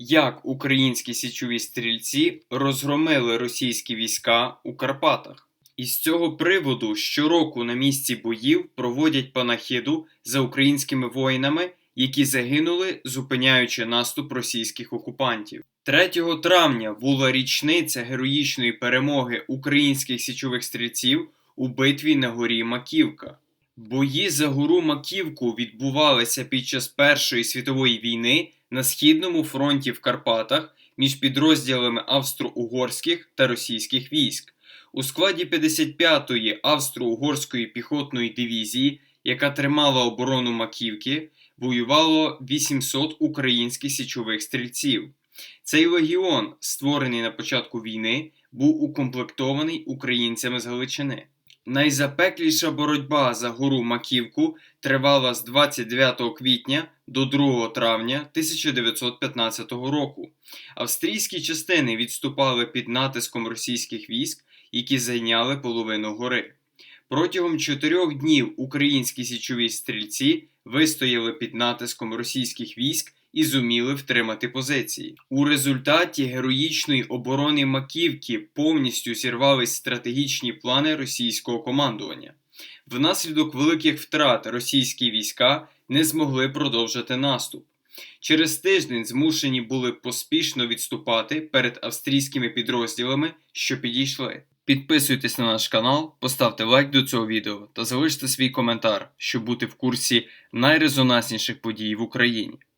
як українські січові стрільці розгромили російські війська у Карпатах. Із цього приводу щороку на місці боїв проводять панахиду за українськими воїнами, які загинули, зупиняючи наступ російських окупантів. 3 травня була річниця героїчної перемоги українських січових стрільців у битві на горі Маківка. Бої за гору Маківку відбувалися під час Першої світової війни на східному фронті в Карпатах між підрозділами австро-угорських та російських військ. У складі 55-ї австро-угорської піхотної дивізії, яка тримала оборону Маківки, воювало 800 українських січових стрільців. Цей легіон, створений на початку війни, був укомплектований українцями з Галичини. Найзапекліша боротьба за гору Маківку тривала з 29 квітня до 2 травня 1915 року. Австрійські частини відступали під натиском російських військ, які зайняли половину гори. Протягом чотирьох днів українські січові стрільці вистояли під натиском російських військ і зуміли втримати позиції. У результаті героїчної оборони Маківки повністю зірвались стратегічні плани російського командування. Внаслідок великих втрат російські війська не змогли продовжити наступ. Через тиждень змушені були поспішно відступати перед австрійськими підрозділами, що підійшли. Підписуйтесь на наш канал, поставте лайк до цього відео та залиште свій коментар, щоб бути в курсі найрезонансніших подій в Україні.